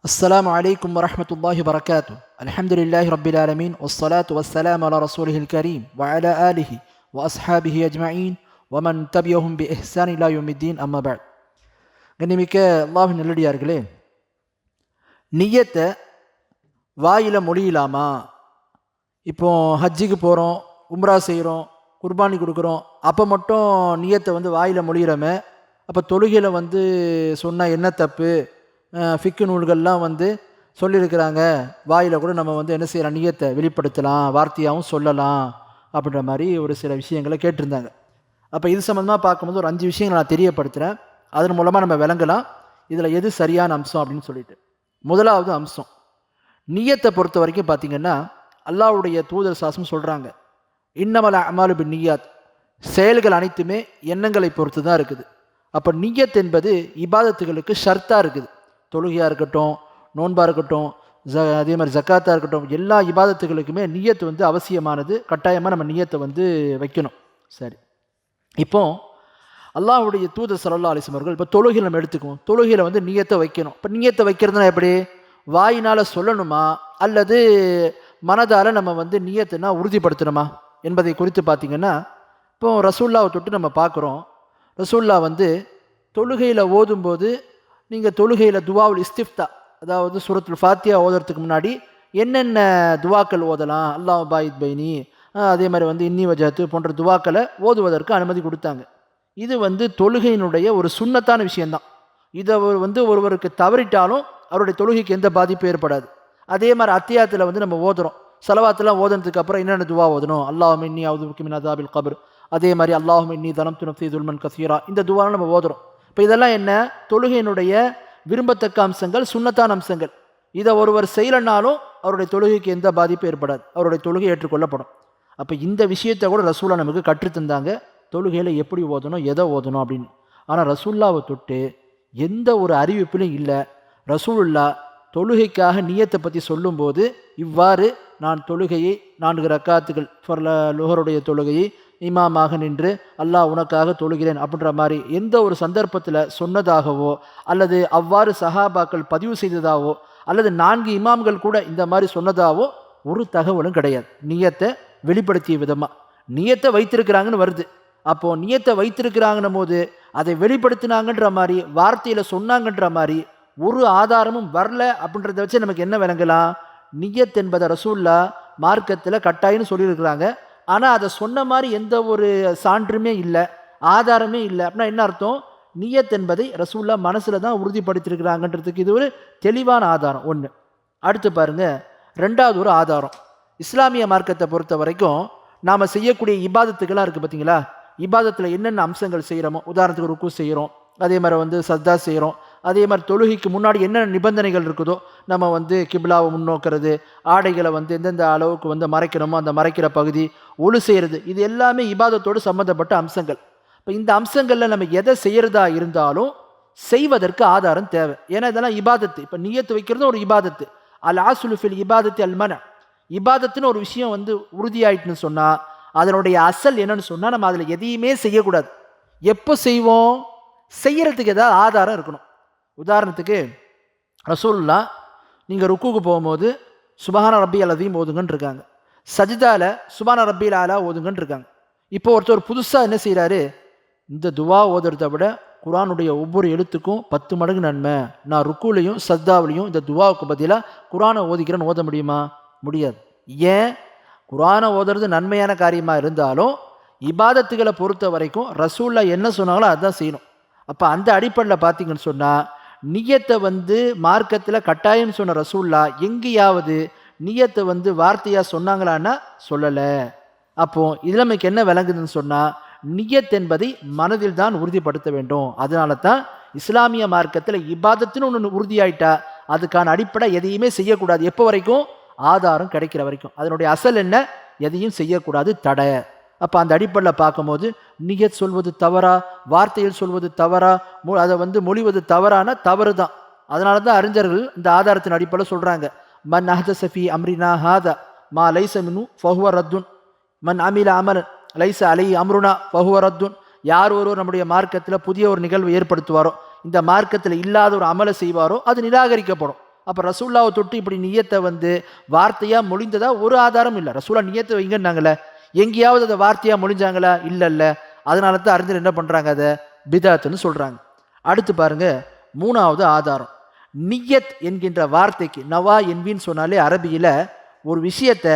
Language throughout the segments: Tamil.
السلام عليكم ورحمة الله وبركاته الحمد لله رب العالمين والصلاة والسلام على رسوله الكريم وعلى آله وأصحابه أجمعين ومن تبعهم بإحسان إلى يوم الدين أما بعد கண்ணிமிக்க அல்லாஹ் நல்லடியார்களே நியத்தை வாயில் மொழியிலாமா இப்போ ஹஜ்ஜிக்கு போகிறோம் உம்ரா செய்கிறோம் குர்பானி கொடுக்குறோம் அப்போ மட்டும் நியத்தை வந்து வாயில் மொழிகிறோமே அப்போ தொழுகையில் வந்து சொன்னால் என்ன தப்பு அஹ் ஃபிக்கு நூல்கள்லாம் வந்து சொல்லியிருக்கிறாங்க. வாயில் கூட நம்ம வந்து என்ன செய்யலாம்? நியத்தை வெளிப்படுத்தலாம் வார்த்தையாகவும் சொல்லலாம் அப்படின்ற மாதிரி ஒரு சில விஷயங்களை கேட்டிருந்தாங்க. அப்போ இது சம்மந்தமாக பார்க்கும்போது ஒரு அஞ்சு விஷயங்களை நான் தெரியப்படுத்துகிறேன் அதன் மூலமாக நம்ம விளங்கலாம். இதில் எது சரியான அம்சம் அப்படின்னு சொல்லிட்டு. முதலாவது அம்சம். நியத்தை பொறுத்த வரைக்கும் பார்த்தீங்கன்னா அல்லாஹ்வுடைய தூதர் சாசம் சொல்கிறாங்க இன்னமல அமாலு பின் நியாத். செயல்கள் அனைத்துமே எண்ணங்களை பொறுத்து தான் இருக்குது. அப்போ நியத் என்பது இபாதத்துகளுக்கு ஷர்த்தாக இருக்குது. தொழுகையாக இருக்கட்டும் நோன்பாக இருக்கட்டும் ஜ அதே மாதிரி ஜக்காத்தாக இருக்கட்டும் எல்லா இபாதத்துகளுக்குமே நியத்து வந்து அவசியமானது கட்டாயமாக நம்ம நியத்தை வந்து வைக்கணும். சரி. இப்போ அல்லாஹுடைய தூத சல்லா அலிஸ்லம் அவர்கள் இப்போ தொழுகையில் நம்ம எடுத்துக்குவோம். தொழுகையில் வந்து நியத்தை வைக்கணும். இப்போ நியத்தை வைக்கிறதுனா எப்படி? வாயினால் சொல்லணுமா? அல்லது மனதால் நம்ம வந்து நியத்தைனா உறுதிப்படுத்தணுமா? என்பதை குறித்து பார்த்திங்கன்னா இப்போ ரசூல்லாவை தொட்டு நம்ம பார்க்குறோம் ரசூல்லா வந்து தொழுகையில் ஓதும்போது நீங்கள் தொழுகையில் துவாவுல் இஸ்திஃப்தா அதாவது சூரத்துல் ஃபாத்தியா ஓதுறதுக்கு முன்னாடி என்னென்ன துவாக்கள் ஓதலாம்? அல்லாஹ் பாயித் பைனி அதே மாதிரி வந்து இன்னி வஜாத்து போன்ற துவாக்களை ஓதுவதற்கு அனுமதி கொடுத்தாங்க. இது வந்து தொழுகையினுடைய ஒரு சுண்ணத்தான விஷயந்தான் இதை வந்து ஒருவருக்கு தவறிட்டாலும் அவருடைய தொழுகைக்கு எந்த பாதிப்பும் ஏற்படாது. அதே மாதிரி அத்தியாயத்தில் வந்து நம்ம ஓதுறோம். செலவாத்தெல்லாம் ஓதுனதுக்கு அப்புறம் என்னென்ன துவா ஓதணும்? அல்லாஹும் இன்னி அவுது மின் அதாபில் கபர். அதே மாதிரி அல்லாஹும் இன்னி தனம் துனப்தி துல்மன் கசீரா. இந்த துவாலாம் நம்ம ஓதுறோம். இப்போ இதெல்லாம் என்ன? தொழுகையினுடைய விரும்பத்தக்க அம்சங்கள் சுண்ணத்தான அம்சங்கள். இதை ஒருவர் செய்யலைனாலும் அவருடைய தொழுகைக்கு எந்த பாதிப்பும் ஏற்படாது. அவருடைய தொழுகை ஏற்றுக்கொள்ளப்படும். அப்போ இந்த விஷயத்தை கூட ரசூல்லா நமக்கு கற்றுத்தந்தாங்க தொழுகையில் எப்படி ஓதணும் எதை ஓதணும் அப்படின்னு. ஆனால் ரசூல்லாவை தொட்டு எந்த ஒரு அறிவிப்பிலும் இல்லை. ரசூலுல்லா தொழுகைக்காக நியத்தை பற்றி சொல்லும்போது இவ்வாறு நான் தொழுகையை நான்கு ரக்காத்துகள் ஃபர்ல லுகருடைய தொழுகையை இமாமாக நின்று அல்லாஹ் உனக்காக தொழுகிறேன் அப்படின்ற மாதிரி எந்த ஒரு சந்தர்ப்பத்தில் சொன்னதாகவோ அல்லது அவ்வாறு சஹாபாக்கள் பதிவு செய்ததாவோ அல்லது நான்கு இமாம்கள் கூட இந்த மாதிரி சொன்னதாவோ ஒரு தகவலும் கிடையாது. நியத்தை வெளிப்படுத்திய விதமாக நியத்தை வைத்திருக்கிறாங்கன்னு வருது. அப்போது நியத்தை வைத்திருக்கிறாங்கன்னும் போது அதை வெளிப்படுத்தினாங்கன்ற மாதிரி வார்த்தையில் சொன்னாங்கன்ற மாதிரி ஒரு ஆதாரமும் வரல அப்படின்றத வச்சு நமக்கு என்ன விளங்கலாம்? நியத் என்பதை ரசூல்லா மார்க்கத்தில் கட்டாயம்னு சொல்லியிருக்கிறாங்க. ஆனால் அதை சொன்ன மாதிரி எந்த ஒரு சான்றுமே இல்லை ஆதாரமே இல்லை. அப்படின்னா என்ன அர்த்தம்? நியத் என்பதை ரசூல்லா மனசில் தான் உறுதிப்படுத்தியிருக்கிறாங்கன்றதுக்கு இது ஒரு தெளிவான ஆதாரம் ஒன்று அடுத்து பாருங்க ரெண்டாவது ஒரு ஆதாரம். இஸ்லாமிய மார்க்கத்தை பொறுத்த வரைக்கும் நாம் செய்யக்கூடிய இபாதத்துக்கெல்லாம் இருக்குது பார்த்தீங்களா இபாதத்தில் என்னென்ன அம்சங்கள் செய்கிறோமோ உதாரணத்துக்கு ருக்கு செய்கிறோம் அதே மாதிரி வந்து சத்தா செய்கிறோம் அதே மாதிரி தொழுகைக்கு முன்னாடி என்னென்ன நிபந்தனைகள் இருக்குதோ நம்ம வந்து கிபிலாவை முன்னோக்கிறது ஆடைகளை வந்து எந்தெந்த அளவுக்கு வந்து மறைக்கணுமோ அந்த மறைக்கிற பகுதி ஒழு செய்கிறது இது எல்லாமே இபாதத்தோடு சம்மந்தப்பட்ட அம்சங்கள். இப்போ இந்த அம்சங்களில் நம்ம எதை செய்கிறதா இருந்தாலும் செய்வதற்கு ஆதாரம் தேவை. ஏன்னா இதெல்லாம் இபாதத்து. இப்போ நியத்து வைக்கிறதும் ஒரு இபாதத்து. அல் ஆசுலுஃபில் இபாதத்து அல்மன இபாதத்துன்னு ஒரு விஷயம் வந்து உறுதியாயிட்டுன்னு சொன்னால் அதனுடைய அசல் என்னன்னு சொன்னால் நம்ம அதில் எதையுமே செய்யக்கூடாது. எப்போ செய்வோம்? செய்கிறதுக்கு ஏதாவது ஆதாரம் இருக்கணும். உதாரணத்துக்கு ரசூல்லா நீங்கள் ருக்குக்கு போகும்போது சுபஹான ரப்பி அலதையும் ஓதுங்கன்னு இருக்காங்க சஜிதால சுபான ரப்பியில் ஆலா ஓதுங்கன்னு இருக்காங்க இப்போ ஒருத்தர் புதுசாக என்ன செய்கிறாரு இந்த துவா ஓதுறதை விட குரானுடைய ஒவ்வொரு எழுத்துக்கும் பத்து மடங்கு நன்மை. நான் ருக்குலையும் சஜ்தாவிலையும் இந்த துவாவுக்கு பதிலாக குரானை ஓதிக்கிறேன்னு ஓத முடியுமா? முடியாது. ஏன்? குரானை ஓதுறது நன்மையான காரியமாக இருந்தாலும் இபாதத்துகளை பொறுத்த வரைக்கும் ரசூலில் என்ன சொன்னாங்களோ அதுதான் செய்யணும். அப்போ அந்த அடிப்படையில் பார்த்தீங்கன்னு சொன்னால் நியத்தை வந்து மார்க்கத்தில் கட்டாயம்னு சொன்ன ரசூல்லா எங்கேயாவது நியத்தை வந்து வார்த்தையாக சொன்னாங்களான்னா சொல்லலை. அப்போ இதில் நமக்கு என்ன விளங்குதுன்னு சொன்னால் நியத் என்பதை மனதில் தான் உறுதிப்படுத்த வேண்டும். அதனால தான் இஸ்லாமிய மார்க்கத்தில் இபாதத்துன்னு ஒன்று உறுதியாயிட்டா அதுக்கான அடிப்படை எதையுமே செய்யக்கூடாது. எப்போ வரைக்கும்? ஆதாரம் கிடைக்கிற வரைக்கும். அதனுடைய அசல் என்ன? எதையும் செய்யக்கூடாது. தடை. அப்போ அந்த அடிப்படையில் பார்க்கும்போது நிகத் சொல்வது தவறா வார்த்தையில் சொல்வது தவறா மொ அதை வந்து மொழிவது தவறான தவறு தான் அதனால தான் அறிஞர்கள் இந்த ஆதாரத்தின் அடிப்படையில் சொல்கிறாங்க மன் அஹத சஃபி அம்ரினா ஹாதா மா லைச மினு ஃபஹுவ ரத்துன். மன் அமில அமலன் லைச அலை அம்ருனா ஃபஹுவ ரத்துன். யார் ஒருவர் நம்முடைய மார்க்கத்தில் புதிய ஒரு நிகழ்வு ஏற்படுத்துவாரோ இந்த மார்க்கத்தில் இல்லாத ஒரு அமலை செய்வாரோ அது நிராகரிக்கப்படும். அப்போ ரசூல்லாவை தொட்டு இப்படி நியத்தை வந்து வார்த்தையாக முடிந்ததாக ஒரு ஆதாரம் இல்லை. ரசூல்லா நியத்தை வைங்கன்னாங்களே எங்கேயாவது அதை வார்த்தையாக முடிஞ்சாங்களா? இல்லை இல்லை. அதனால தான் அறிஞர் என்ன பண்ணுறாங்க அதை பிதாத்துன்னு சொல்கிறாங்க அடுத்து பாருங்க மூணாவது ஆதாரம். நியத் என்கின்ற வார்த்தைக்கு நவா என்பின்னு சொன்னாலே அரபியில் ஒரு விஷயத்தை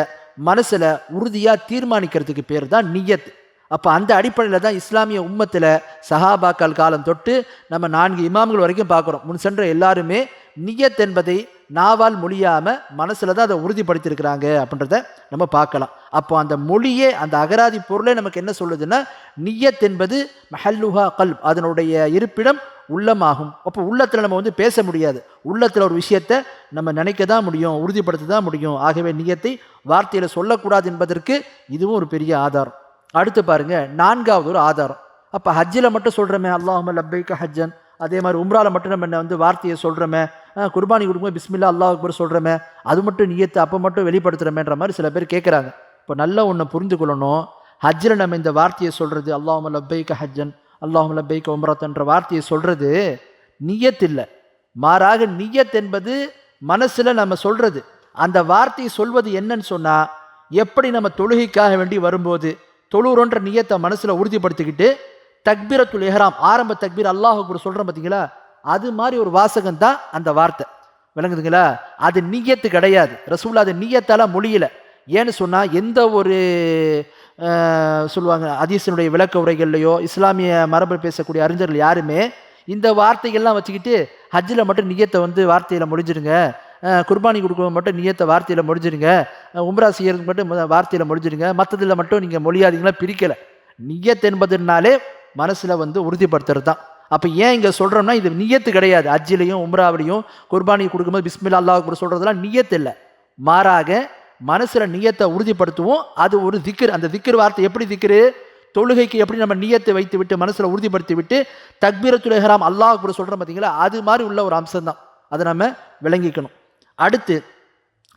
மனசில் உறுதியாக தீர்மானிக்கிறதுக்கு பேர் தான் நியத். அப்போ அந்த அடிப்படையில் தான் இஸ்லாமிய உம்மத்தில் சஹாபாக்கள் காலம் தொட்டு நம்ம நான்கு இமாம்கள் வரைக்கும் பார்க்குறோம் முன் சென்ற எல்லாருமே நியத் என்பதை நாவால் மொழியாமல் மனசில் தான் அதை உறுதிப்படுத்தியிருக்கிறாங்க அப்படின்றத நம்ம பார்க்கலாம். அப்போ அந்த மொழியே அந்த அகராதி பொருளே நமக்கு என்ன சொல்லுதுன்னா நியத் என்பது மஹல்லுஹா கல்ப். அதனுடைய இருப்பிடம் உள்ளமாகும். அப்போ உள்ளத்தில் நம்ம வந்து பேச முடியாது. உள்ளத்தில் ஒரு விஷயத்தை நம்ம நினைக்க தான் முடியும் உறுதிப்படுத்த தான் முடியும். ஆகவே நியத்தை வார்த்தையில் சொல்லக்கூடாது என்பதற்கு இதுவும் ஒரு பெரிய ஆதாரம். அடுத்து பாருங்க நான்காவது ஒரு ஆதாரம். அப்போ ஹஜ்ஜில் மட்டும் சொல்கிறோமே அல்லாஹும லப்பைக்க ஹஜ்ஜன். அதே மாதிரி உம்ரால மட்டும் நம்ம என்ன வந்து வார்த்தையை சொல்கிறோமே குர்பானி கொடுக்கும்போது பிஸ்மில்லா அல்லாஹ் அக்பர் சொல்கிறோமே அது மட்டும் நியத்தை அப்போ மட்டும் வெளிப்படுத்துகிறோமேன்ற மாதிரி சில பேர் கேட்குறாங்க இப்போ நல்லா ஒன்று புரிந்து கொள்ளணும் ஹஜ்ஜில் நம்ம இந்த வார்த்தையை சொல்கிறது அல்லாஹும் லப்பைக்க ஹஜ்ஜன் அல்லாஹும் லப்பைக்க உம்ரத்ன்ற வார்த்தையை சொல்கிறது நியத் இல்லை. மாறாக நியத் என்பது மனசில் நம்ம சொல்கிறது அந்த வார்த்தையை சொல்வது என்னன்னு சொன்னால் எப்படி நம்ம தொழுகைக்காக வேண்டி வரும்போது தொழுறோன்ற நியத்தை மனசில் உறுதிப்படுத்திக்கிட்டு தக்பீரத்துல் எஹராம் ஆரம்ப தக்பீர் அல்லாஹ் கூட சொல்கிறோம் பார்த்தீங்களா அது மாதிரி ஒரு வாசகம் தான் அந்த வார்த்தை. விளங்குதுங்களா? அது நீயத்து கிடையாது. ரசூல்லா அது நீயத்தால் மொழியல. ஏன்னு சொன்னால் எந்த ஒரு சொல்லுவாங்க அதீசனுடைய விளக்க உரைகள்லையோ இஸ்லாமிய மரபு பேசக்கூடிய அறிஞர்கள் யாருமே இந்த வார்த்தைகள்லாம் வச்சுக்கிட்டு ஹஜ்ஜில் மட்டும் நியத்தை வந்து வார்த்தையில் முடிஞ்சிருங்க. குர்பானி கொடுக்க மட்டும் நியத்தை வார்த்தையில் முடிஞ்சிருங்க. உம்ரா செய்யறதுக்கு மட்டும் வார்த்தையில் முடிஞ்சிருங்க. மற்றதில் மட்டும் நீங்கள் மொழியாதீங்களா பிரிக்கலை. நியத் என்பதுனாலே மனசில் வந்து உறுதிப்படுத்துறது தான். அப்போ ஏன் இங்கே சொல்கிறோம்னா இது நியத்து கிடையாது. அஜ்ஜிலையும் உம்ராவிலையும் குர்பானி கொடுக்கும்போது பிஸ்மில்லா அல்லாஹ் கூட சொல்கிறதுலாம் நியத்து இல்லை. மாறாக மனசில் நியத்தை உறுதிப்படுத்துவோம். அது ஒரு திக்கர் அந்த திக்கர் வார்த்தை எப்படி திக்கரு தொழுகைக்கு எப்படி நம்ம நியத்தை வைத்து விட்டு மனசில் உறுதிப்படுத்தி விட்டு தக்பீரத்துல் அல்லாஹ் கூட சொல்கிறோம் பார்த்தீங்களா அது மாதிரி உள்ள ஒரு அம்சம் தான். அதை நம்ம விளங்கிக்கணும். அடுத்து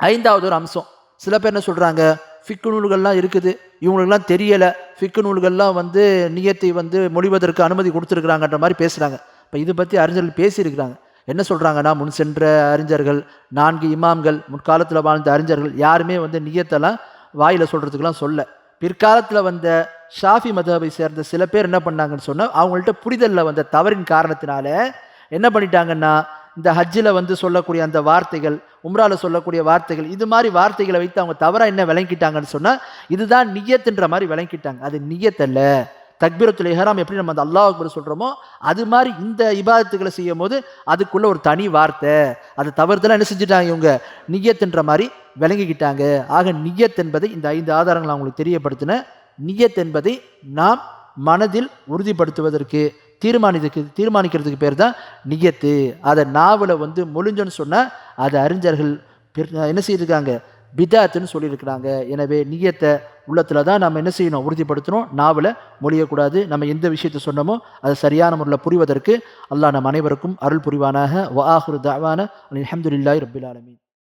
ஐந்தாவது ஒரு அம்சம். சில பேர் என்ன சொல்கிறாங்க ஃபிக்கு நூல்கள்லாம் இருக்குது. இவங்களுக்கெல்லாம் தெரியலை. ஃபிக்கு நூல்கள்லாம் வந்து நியத்தை வந்து மொழிவதற்கு அனுமதி கொடுத்துருக்குறாங்கன்ற மாதிரி பேசுகிறாங்க இப்போ இது பற்றி அறிஞர்கள் பேசியிருக்கிறாங்க. என்ன சொல்கிறாங்கன்னா முன் சென்ற அறிஞர்கள் நான்கு இமாம்கள் முற்காலத்தில் வாழ்ந்த அறிஞர்கள் யாருமே வந்து நியத்தெல்லாம் வாயில் சொல்கிறதுக்கெல்லாம் சொல்ல. பிற்காலத்தில் வந்த ஷாஃபி மதபை சேர்ந்த சில பேர் என்ன பண்ணாங்கன்னு சொன்னால் அவங்கள்ட்ட புரிதலில் வந்த தவறின் காரணத்தினால என்ன பண்ணிட்டாங்கன்னா இந்த ஹஜ்ஜில் வந்து சொல்லக்கூடிய அந்த வார்த்தைகள் உம்ரால சொல்லக்கூடிய வார்த்தைகள் இது மாதிரி வார்த்தைகளை வைத்து அவங்க தவறாக என்ன விளங்கிட்டாங்கன்னு சொன்னால் இதுதான் நியத்துன்ற மாதிரி விளங்கிட்டாங்க. அது நியத்தல்ல. தக்பீரத்துல் இஹ்ராம் எப்படி நம்ம அந்த அல்லாஹ் அக்பர் சொல்கிறோமோ அது மாதிரி இந்த இபாதத்துக்களை செய்யும் போது அதுக்குள்ளே ஒரு தனி வார்த்தை. அது தவறுதலாக என்ன செஞ்சுட்டாங்க இவங்க? நியத்துன்ற மாதிரி விளங்கிக்கிட்டாங்க. ஆக நியத் என்பதை இந்த ஐந்து ஆதாரங்களை அவங்களுக்கு தெரியப்படுத்தின. நியத் என்பதை நாம் மனதில் உறுதிப்படுத்துவதற்கு தீர்மானித்துக்கு தீர்மானிக்கிறதுக்கு பேர் தான் நியத்து. அதை நாவலை வந்து மொழிஞ்சோன்னு சொன்னால் அதை அறிஞர்கள் என்ன செய்திருக்காங்க? பிதாத்துன்னு சொல்லியிருக்கிறாங்க. எனவே நியத்தை உள்ளத்தில் தான் நம்ம என்ன செய்யணும்? உறுதிப்படுத்தணும். நாவில் மொழியக்கூடாது. நம்ம எந்த விஷயத்தை சொன்னோமோ அதை சரியான முறையில் புரிவதற்கு அல்லாஹ் நம் அனைவருக்கும் அருள் புரிவானாக. வ ஆஹுர் தாவான அல்ஹம்துலில்லாஹி ரப்பில் ஆலமீன்.